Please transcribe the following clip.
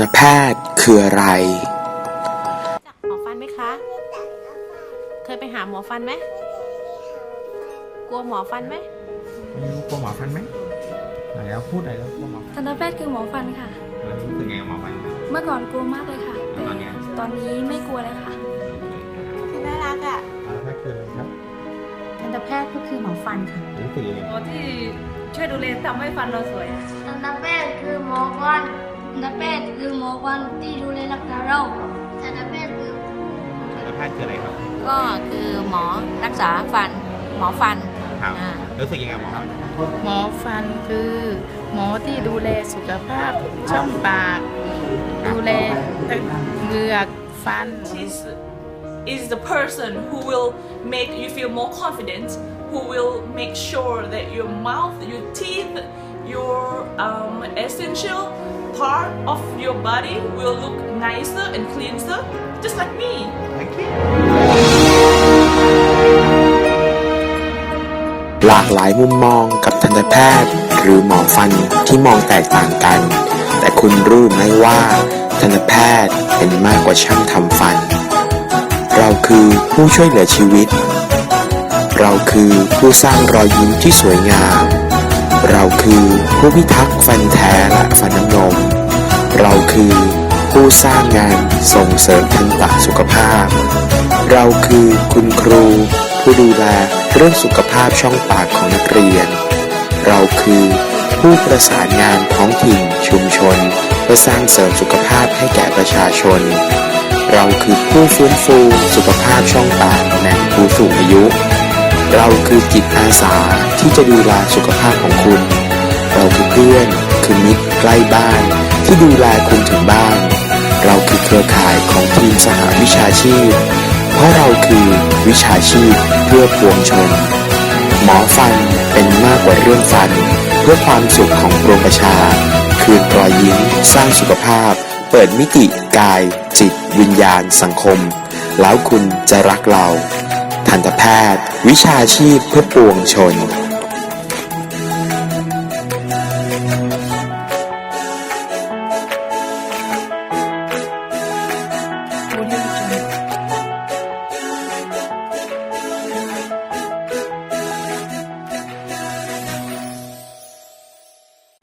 นแพทย์คืออะไร จากหมอฟันไหมคะ เคยไปหาหมอฟันไหม กลัวหมอฟันไหมไม่รู้กลัวหมอฟันไหมไหนแล้วพูดหน่อยแล้วกลัวหมอฟันทันตแพทย์คือหมอฟันค่ะ แล้วรู้สึกไงกับหมอฟันครับ เมื่อก่อนกลัวมากเลยค่ะแต่ตอนเนี้ย ตอนนี้ไม่กลัวเลยค่ะน่ารักอะแล้วแพทย์คืออะไรครับทันตแพทย์ก็คือหมอฟันค่ะรู้สึกยังไงหมอที่ช่วยดูแลทำให้ฟันเราสวย ทันตแพทย์คือหมอฟันทันตแพท ย์คือหมอฟันที่ดูแลรักษาเราทันตแพทย์คือแล้วแพทย์คืออะไรครับ ก็คือหมอรักษาฟัน หมอฟันครับอ่า รู้สึกยังไงกับหมอฟันหมอฟันคือหมอที่ดูแลสุขภาพช่องปาก ดูแลเหงือกฟัน is is the person who will make you feel more confident who will make sure that your mouth your teeth your um, essential part of your body will look nicer and cleanser just like me Thank you หลากหลายมุมมองกับทันตแพทย์ หรือหมอฟันที่มองแตกต่างกัน แต่คุณรู้ไหมว่า ทันตแพทย์เป็นมากกว่าช่างทำฟัน เราคือผู้ช่วยเหลือชีวิต เราคือผู้สร้างรอยยิ้มที่สวยงามเรา คือผู้พิทักษ์ฟันแท้และฟันน้ำนม เราคือผู้สร้างงานส่งเสริมทันตสุขภาพ เราคือคุณครู ผู้ดูแลเรื่องสุขภาพช่องปากของนักเรียน เราคือผู้ประสานงานท้องถิ่นชุมชน เพื่อสร้างเสริมสุขภาพให้แก่ประชาชน เราคือผู้ฟื้นฟูสุขภาพช่องปากในผู้สูงอายุ เราคือจิตอาสาที่จะดูแลสุขภาพของคุณ ใกล้บ้าน ที่ดูแลคุณถึงบ้าน เราคือเครือข่ายของทีมสหวิชาชีพ เพราะเราคือวิชาชีพเพื่อปวงชน หมอฟันเป็นมากกว่าเรื่องฟัน เพื่อความสุขของปวงประชา คืนรอยยิ้มสร้างสุขภาพ เปิดมิติกาย จิต วิญญาณ สังคม แล้วคุณจะรักเรา ทันตแพทย์ วิชาชีพเพื่อปวงชน